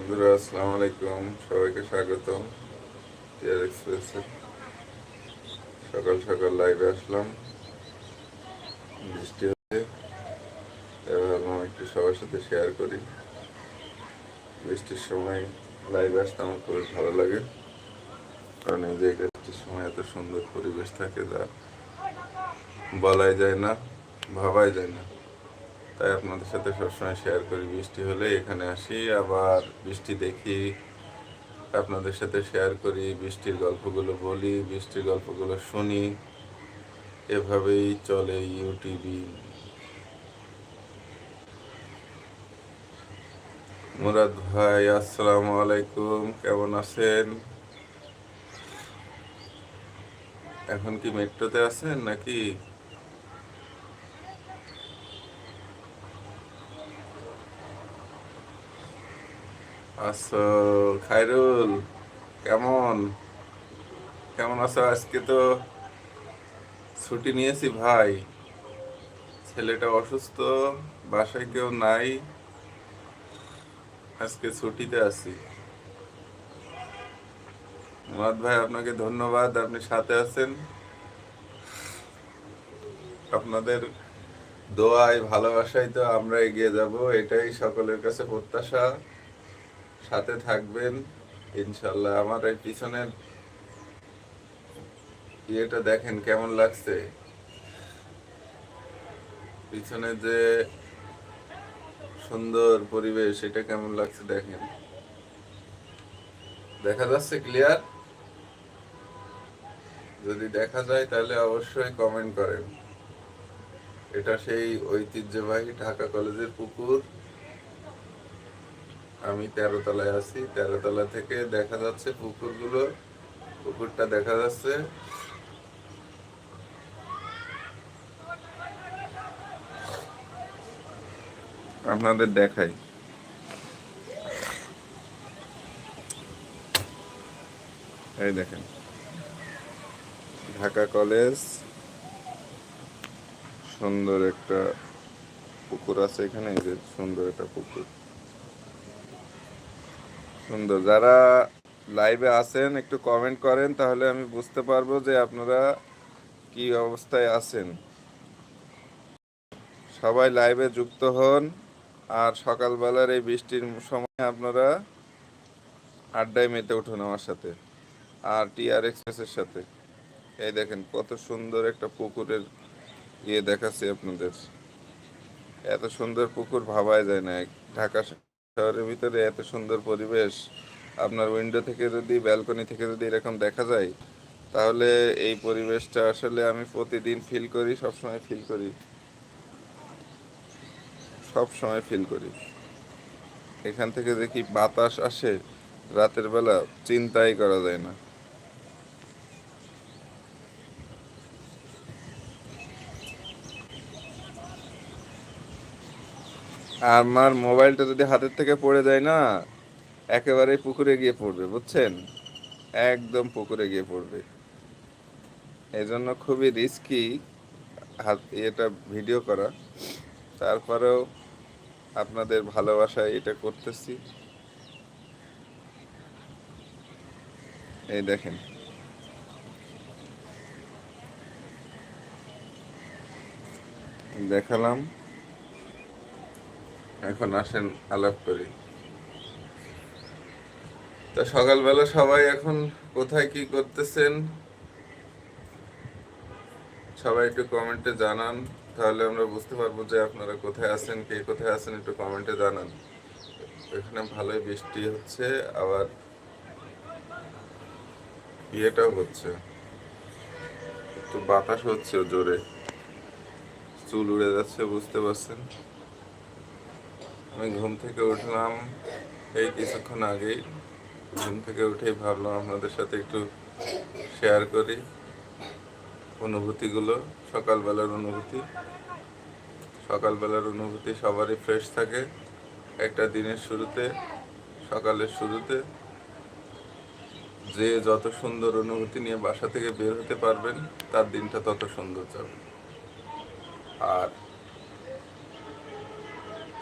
বন্ধুরা, আসসালামু আলাইকুম। সবাইকে স্বাগত টিআর এক্সপ্রেসে। সকাল সকাল লাইভে আসলাম। বৃষ্টি হচ্ছে। ভাবলাম একটু সবার সাথে শেয়ার করি। বৃষ্টির সময় লাইভে আসতে আমার খুবই ভালো লাগে। কারণ এই যে বৃষ্টির সময় এত সুন্দর পরিবেশ থাকে, যা বলাই যায় না, ভাবাই যায় না। তাই আপনাদের সাথে সবসময় শেয়ার করি। বৃষ্টি হলে এখানে আসি, আবার বৃষ্টি দেখি, আপনাদের সাথে শেয়ার করি, বৃষ্টির গল্পগুলো বলি, বৃষ্টির গল্পগুলো শুনি। এভাবেই চলে ইউটিউবই মুরাদ ভাই, আসসালামু আলাইকুম, কেমন আছেন? এখন কি মেট্রোতে আছেন নাকি? আচ্ছা খাইরুল কেমন? কেমন আছো? আজকে তো ছুটি নিয়েছি ভাই। ছেলেটা অসুস্থ, বাসায় কেউ নাই। আজকে ছুটিতে আছি। মুরাদ ভাই, আপনাকে ধন্যবাদ, আপনি সাথে আছেন। আপনাদের দোয়ায়, ভালোবাসায় তো আমরা এগিয়ে যাব, এটাই সকলের কাছে প্রত্যাশা। সাথে থাকবেন। ইনশাল্লাহ আমার এই পিছনের ইয়েটা দেখেন কেমন লাগছে। পিছনে যে সুন্দর পরিবেশ, এটা কেমন লাগছে দেখেন। দেখা যাচ্ছে ক্লিয়ার? যদি দেখা যায় তাহলে অবশ্যই কমেন্ট করেন। এটা সেই ঐতিহ্যবাহী ঢাকা কলেজের পুকুর। আমি তেরো তলায় আছি। তেরো তলা থেকে দেখা যাচ্ছে পুকুরগুলো। পুকুরটা দেখা যাচ্ছে। আপনাদের দেখাই। এই দেখেন। ঢাকা কলেজ। সুন্দর একটা পুকুর আছে এখানে যে সুন্দর একটা পুকুর। সুন্দর। যারা লাইভে আছেন, একটু কমেন্ট করেন, তাহলে আমি বুঝতে পারব যে আপনারা কি অবস্থায় আছেন। সবাই লাইভে যুক্ত হন, আর সকালবেলার এই বৃষ্টির সময় আপনারা আড্ডায় মেতে উঠুন আমার সাথে, আর টিআর এক্সপ্রেসের সাথে। এই দেখেন, কত সুন্দর একটা পুকুরের ইয়ে দেখাচ্ছি আপনাদের। এত সুন্দর পুকুর ভাবাই যায় না। ঢাকা শহরের ভিতরে এত সুন্দর পরিবেশ, আপনার উইন্ডো থেকে যদি ব্যালকনি থেকে যদি এরকম দেখা যায়, তাহলে এই পরিবেশটা আসলে আমি প্রতিদিন ফিল করি, সবসময় ফিল করি। সব সময় ফিল করি। এখান থেকে দেখি বাতাস আসে, রাতের বেলা চিন্তাই করা যায় না। আমার মোবাইলটা যদি হাতের থেকে পড়ে যায় না একেবারে পুকুরে গিয়ে পড়বে, বুঝছেন? একদম পুকুরে গিয়ে পড়বে। এই জন্য খুবই রিস্কি হাত এটা ভিডিও করা। তারপরেও আপনাদের ভালোবাসায় এটা করতেছি। এই দেখেন। দেখালাম। এখন আসেন আলাপ করি। তো সকালবেলা সবাই এখন কোথায় কি করতেছেন? সবাই একটু কমেন্টে জানান, তাহলে আমরা বুঝতে পারব যে আপনারা কোথায় আছেন, কে কোথায় আছেন, একটু কমেন্টে জানান। এখানে ভালোই বৃষ্টি হচ্ছে, আবার ইয়েটাও হচ্ছে। একটু বাতাস হচ্ছে জোরে। চুল উড়ে যাচ্ছে, বুঝতে পারছেন? আমি ঘুম থেকে উঠলাম। এই কিছুক্ষণ আগেই ঘুম থেকে উঠেই ভাবলাম আপনাদের সাথে একটু শেয়ার করি অনুভূতিগুলো, সকালবেলার অনুভূতি। সকালবেলার অনুভূতি সবারই ফ্রেশ থাকে। একটা দিনের শুরুতে, সকালের শুরুতে। যে যত সুন্দর অনুভূতি নিয়ে বাসা থেকে বের হতে পারবেন, তার দিনটা তত সুন্দর যাবে। আর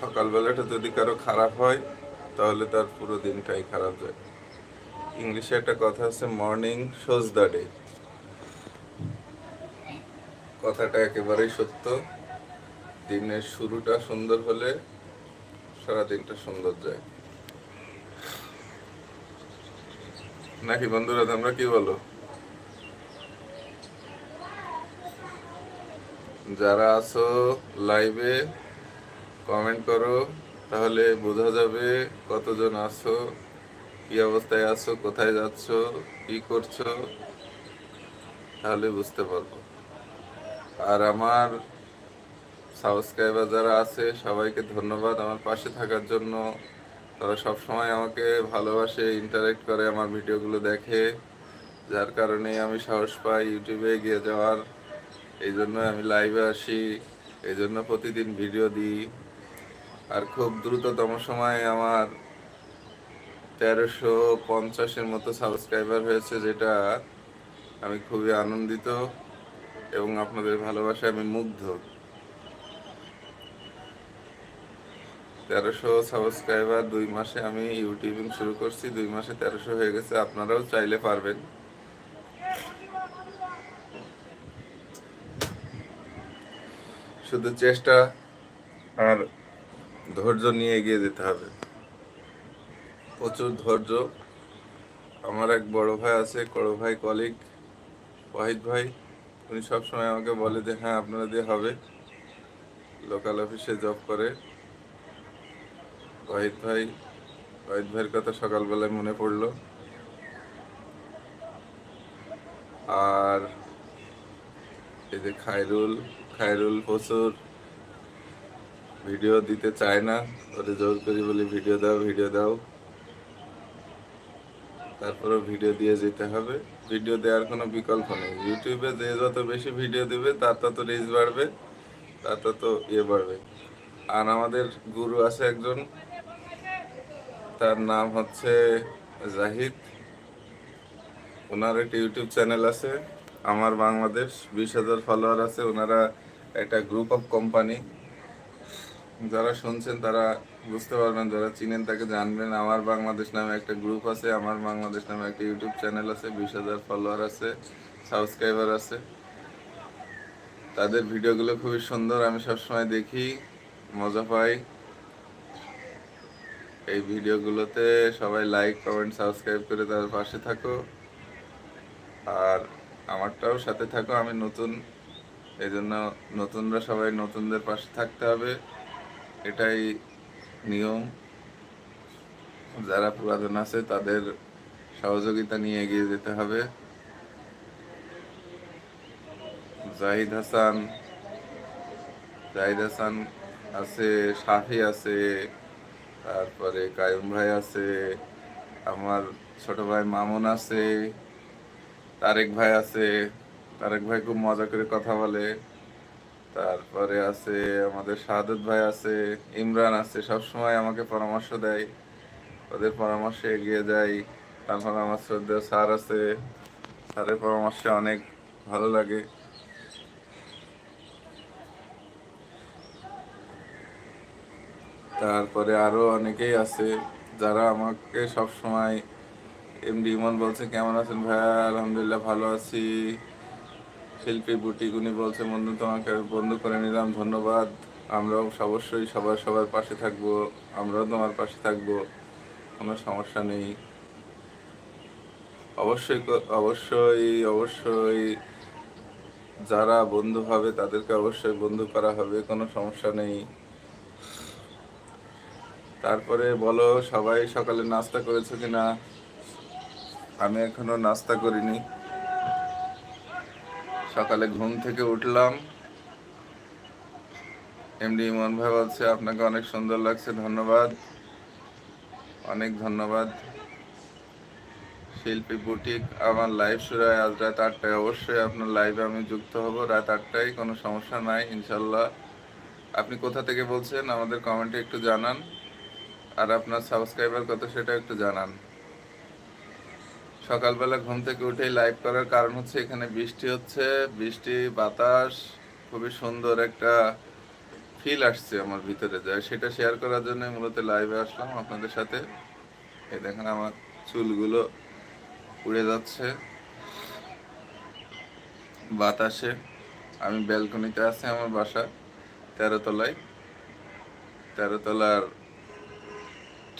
সকালবেলাটা যদি কারও খারাপ হয়, তাহলে তার পুরো দিনটাই খারাপ যায়। ইংলিশে একটা কথা আছে মর্নিং শোজ দ্য ডে কথাটা একেবারেই সত্য। দিনের শুরুটা সুন্দর হলে সারা দিনটা সুন্দর যায়। নাকি বন্ধুরা, তোমরা কি বলো? যারা আছো লাইভে কমেন্ট করো, তাহলে বোঝা যাবে কতজন আছো, কি অবস্থায় আছো, কোথায় যাচ্ছ, কি করছ, তাহলে বুঝতে পারব। আর আমার সাবস্ক্রাইবার যারা আছে, সবাইকে ধন্যবাদ আমার পাশে থাকার জন্য। তারা সব সময় আমাকে ভালোবাসে ইন্টারেক্ট করে, আমার ভিডিওগুলো দেখে। যার কারণে আমি সাহস পাই ইউটিউবে এগিয়ে যাওয়ার। এই জন্য আমি লাইভে আসি, এই জন্য প্রতিদিন ভিডিও দিই। আর খুব দ্রুততম সময়ে আমার তেরোশো পঞ্চাশের মতো সাবস্ক্রাইবার হয়েছে, যেটা আমি খুবই আনন্দিত এবং আপনাদের ভালোবাসায় আমি মুগ্ধ। তেরোশো সাবস্ক্রাইবার দুই মাসে আমি ইউটিউবিং শুরু করছি, দুই মাসে তেরোশো হয়ে গেছে, আপনারাও চাইলে পারবেন। শুধু চেষ্টা, আর ধৈর্য নিয়ে এগিয়ে যেতে হবে। প্রচুর ধৈর্য। আমার এক বড় ভাই আছে বড় ভাই কলিগ ওয়াহিদ ভাই। উনি সবসময় আমাকে বলে যে হ্যাঁ আপনারা দিয়ে হবে। লোকাল অফিসে জব করে। ওয়াহিদ ভাই, ওয়াহিদ ভাইয়ের কথা সকালবেলায় মনে পড়ল। আর এই যে খায়রুল খায়রুল, প্রচুর। ভিডিও দিতে চায় না, ওরে জোর করি বলি, ভিডিও দাও ভিডিও দাও। তারপরে ভিডিও দিয়ে যেতে হবে। ভিডিও দেওয়ার কোনো বিকল্প নেই। ইউটিউবে যে যত বেশি ভিডিও দেবে, তার তত রিচ বাড়বে, তার তত ইয়ে বাড়বে। আর আমাদের গুরু আছে একজন, তার নাম হচ্ছে জাহিদ। ওনার একটা ইউটিউব চ্যানেল আছে, আমার বাংলাদেশ, বিশ হাজার ফলোয়ার আছে। ওনারা একটা গ্রুপ অফ কোম্পানি যারা শুনছেন, তারা বুঝতে পারবেন, যারা চিনেন তাকে জানবেন। আমার বাংলাদেশ নামে একটা গ্রুপ আছে, আমার বাংলাদেশ নামে একটা ইউটিউব চ্যানেল আছে, বিশ হাজার ফলোয়ার আছে সাবস্ক্রাইবার আছে। তাদের ভিডিওগুলো খুবই সুন্দর, আমি সবসময় দেখি, মজা পাই। এই ভিডিওগুলোতে সবাই লাইক কমেন্ট সাবস্ক্রাইব করে তার পাশে থাকো। আর আমারটাও সাথে থাকো, আমি নতুন এই জন্য নতুনরা সবাই নতুনদের পাশে থাকতে হবে। এটাই নিয়ম। যারা পুরাতন আছে, তাদের সহযোগিতা নিয়ে এগিয়ে যেতে হবে। জাহিদ হাসান জাহিদ হাসান আছে, শাফি আছে, তারপরে কায়ুম ভাই আছে, আমার ছোট ভাই মামুন আছে, তারেক ভাই আছে। তারেক ভাই খুব মজা করে কথা বলে। তারপরে আছে আমাদের শাহাদত ভাই আছে, ইমরান আছে সব সময় আমাকে পরামর্শ দেয়। ওদের পরামর্শে এগিয়ে যাই। তারপর আমার শ্রদ্ধেয় স্যার আছে স্যারের পরামর্শে অনেক ভালো লাগে। তারপরে আরও অনেকেই আছে যারা আমাকে সব সময় এমডি ইমন বলছে, কেমন আছেন ভাইয়া আলহামদুলিল্লাহ ভালো আছি। শিল্পী বুটিক উনি বলছে, বন্ধু, তোমাকে বন্ধু করে নিলাম, ধন্যবাদ। আমরাও অবশ্যই সবার সবার পাশে থাকব, আমরাও তোমার পাশে থাকব, কোনো সমস্যা নেই। অবশ্যই অবশ্যই অবশ্যই যারা বন্ধু হবে, তাদেরকে অবশ্যই বন্ধু করা হবে, কোনো সমস্যা নেই। তারপরে বলো, সবাই সকালে নাস্তা করেছ কিনা? আমি এখনও নাস্তা করিনি। সকালে ঘুম থেকে উঠলাম। এমডি ইমন ভাই বলছে, আপনাকে অনেক সুন্দর লাগছে, ধন্যবাদ। অনেক ধন্যবাদ। শিল্পী বুটিক, আমার লাইভ শুরু হয় আজ রাত আটটায়। অবশ্যই আপনার লাইভে আমি যুক্ত হব রাত আটটায়, কোনো সমস্যা নাই, ইনশাল্লাহ। আপনি কোথা থেকে বলছেন? আমাদের কমেন্টে একটু জানান। আর আপনার সাবস্ক্রাইবার কত সেটা একটু জানান। সকালবেলা ঘুম থেকে উঠেই লাইভ করার কারণ হচ্ছে এখানে বৃষ্টি হচ্ছে। বৃষ্টি, বাতাস, খুবই সুন্দর একটা ফিল আসছে আমার ভিতরে। যায় সেটা শেয়ার করার জন্য মূলত লাইভে আসলাম আপনাদের সাথে। এই দেখেন আমার চুলগুলো উড়ে যাচ্ছে বাতাসে। আমি ব্যালকনিতে আছি আমার বাসা তেরো তলায় তেরো তলার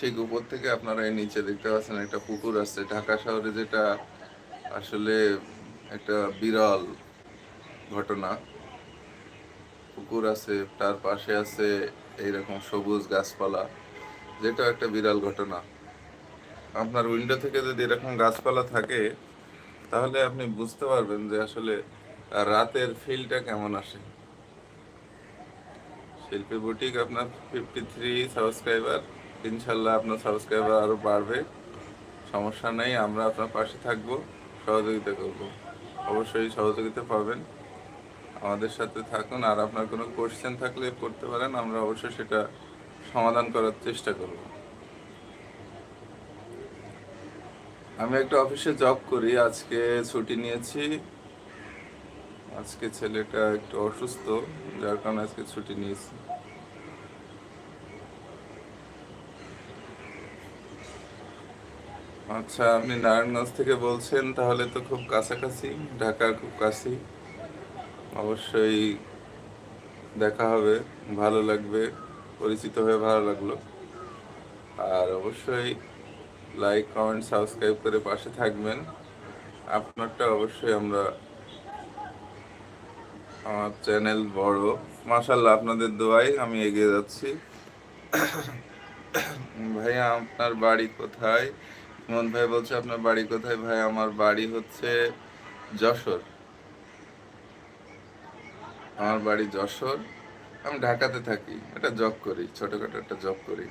ঠিক উপর থেকে আপনারা এই নিচে দেখতে পাচ্ছেন একটা পুকুর আছে। ঢাকা শহরে যেটা আসলে একটা বিরল ঘটনা। পুকুর আছে, তার পাশে আছে এইরকম সবুজ গাছপালা। যেটা একটা বিরল ঘটনা। আপনার উইন্ডো থেকে যদি এরকম গাছপালা থাকে, তাহলে আপনি বুঝতে পারবেন যে আসলে রাতের ফিলটা কেমন আসে। শিল্পী বুটিক, আপনার ফিফটি থ্রি সাবস্ক্রাইবার ইনশাল্লাহ আপনার সাবস্ক্রাইবার আরও বাড়বে। সমস্যা নেই, আমরা আপনার পাশে থাকব, সহযোগিতা করব। অবশ্যই সহযোগিতা পাবেন। আমাদের সাথে থাকুন, আর আপনার কোনো কোশ্চেন থাকলে করতে পারেন, আমরা অবশ্যই সেটা সমাধান করার চেষ্টা করব। আমি একটা অফিসে জব করি, আজকে ছুটি নিয়েছি। আজকে ছেলেটা একটু অসুস্থ, যার কারণে আজকে ছুটি নিয়েছি। আচ্ছা আপনি নারায়ণগঞ্জ থেকে বলছেন, তাহলে তো খুব কাছাকাছি, ঢাকার খুব কাছি অবশ্যই দেখা হবে, ভালো লাগবে, পরিচিত হয়ে ভালো লাগল। আর অবশ্যই লাইক কমেন্ট সাবস্ক্রাইব করে পাশে থাকবেন। আপনারটা অবশ্যই আমরা আমার চ্যানেল বড়। মাশাল্লাহ আপনাদের দোয়াই আমি এগিয়ে যাচ্ছি। ভাইয়া, আপনার বাড়ি কোথায়? ইমন ভাই বলছে, আপনার বাড়ি কোথায় ভাই? আমার বাড়ি হচ্ছে যশোর। আমার বাড়ি যশোর। আমি ঢাকাতে থাকি। একটা জব করি, ছোটখাটো একটা জব করি।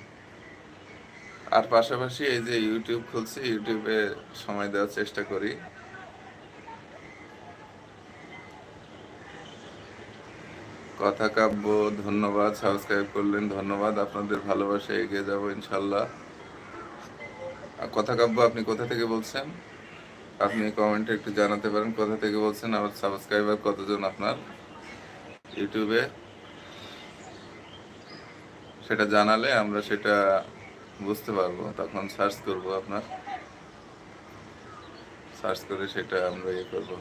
আর পাশাপাশি এই যে ইউটিউব খুলছি ইউটিউবে সময় দেওয়ার চেষ্টা করি। কথা কাব্য, ধন্যবাদ, সাবস্ক্রাইব করলেন, ধন্যবাদ। আপনাদের ভালোবাসা এগিয়ে যাব ইনশাল্লাহ। কথা কাব্য আপনি কোথা থেকে বলছেন? আপনি কমেন্টে একটু জানাতে পারেন কোথা থেকে বলছেন আমার সাবস্ক্রাইবার কতজন আপনার ইউটিউবে? সেটা জানালে আমরা সেটা বুঝতে পারব, তখন সার্চ করব আপনার। সার্চ করে সেটা আমরা ইয়ে করব।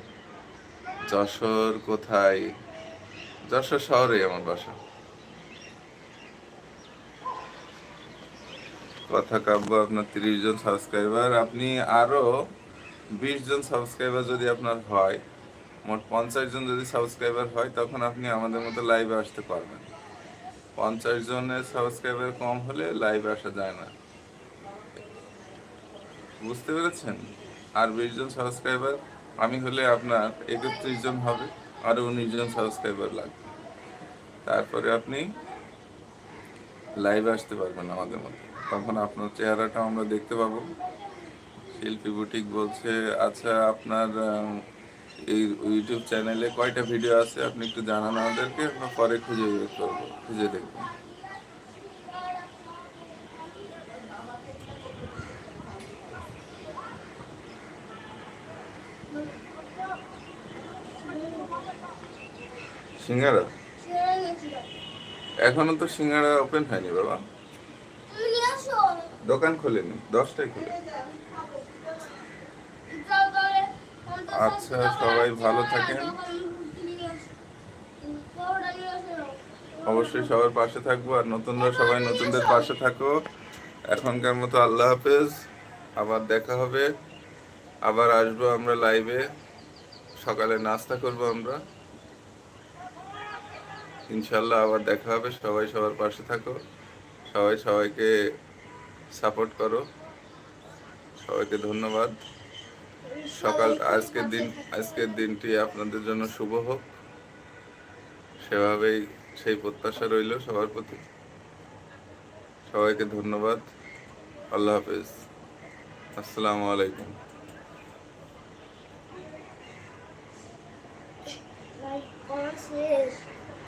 যশোর কোথায়? যশোর শহরে আমার বাসা। কথা কাব্য আপনার তিরিশ জন সাবস্ক্রাইবার আপনি আরও বিশ জন সাবস্ক্রাইবার যদি আপনার হয়, মোট পঞ্চাশ জন যদি সাবস্ক্রাইবার হয়, তখন আপনি আমাদের মতো লাইভে আসতে পারবেন। পঞ্চাশ জনের সাবস্ক্রাইবার কম হলে লাইভে আসা যায় না। বুঝতে পেরেছেন? আর বিশ জন সাবস্ক্রাইবার আমি হলে আপনার একত্রিশ জন হবে আরও উনিশ জন সাবস্ক্রাইবার লাগবে। তারপরে আপনি লাইভে আসতে পারবেন আমাদের মতো। তখন আপনার চেহারাটা আমরা দেখতে পাবো। শিল্পী বুটিক বলছে আচ্ছা আপনার এই ইউটিউব চ্যানেলে কয়টা ভিডিও আছে? আপনি একটু জানান আমাদেরকে আমরা পরে খুঁজে বের করব খুঁজে দেখব। সিঙ্গারা? এখনও তো সিঙ্গারা ওপেন হয়নি বাবা। দোকান খোলেনি, দশটায় খুলে। আচ্ছা সবাই ভালো থাকেন। অবশ্যই সবার পাশে থাকব, আর নতুনরা সবাই নতুনদের পাশে থাকো। এখনকার মতো আল্লাহ হাফেজ, আবার দেখা হবে। আবার আসব আমরা লাইভে সকালে নাস্তা করব আমরা। ইনশাল্লাহ আবার দেখা হবে, সবাই সবার পাশে থাকো। সবাই সবাইকে সাপোর্ট করো। সবাইকে ধন্যবাদ। সকাল, আজকের দিন, আজকের দিনটি আপনাদের জন্য শুভ হোক। সেভাবেই সেই প্রত্যাশা রইল সবার প্রতি। সবাইকে ধন্যবাদ। আল্লাহ হাফেজ। আসসালামু আলাইকুম।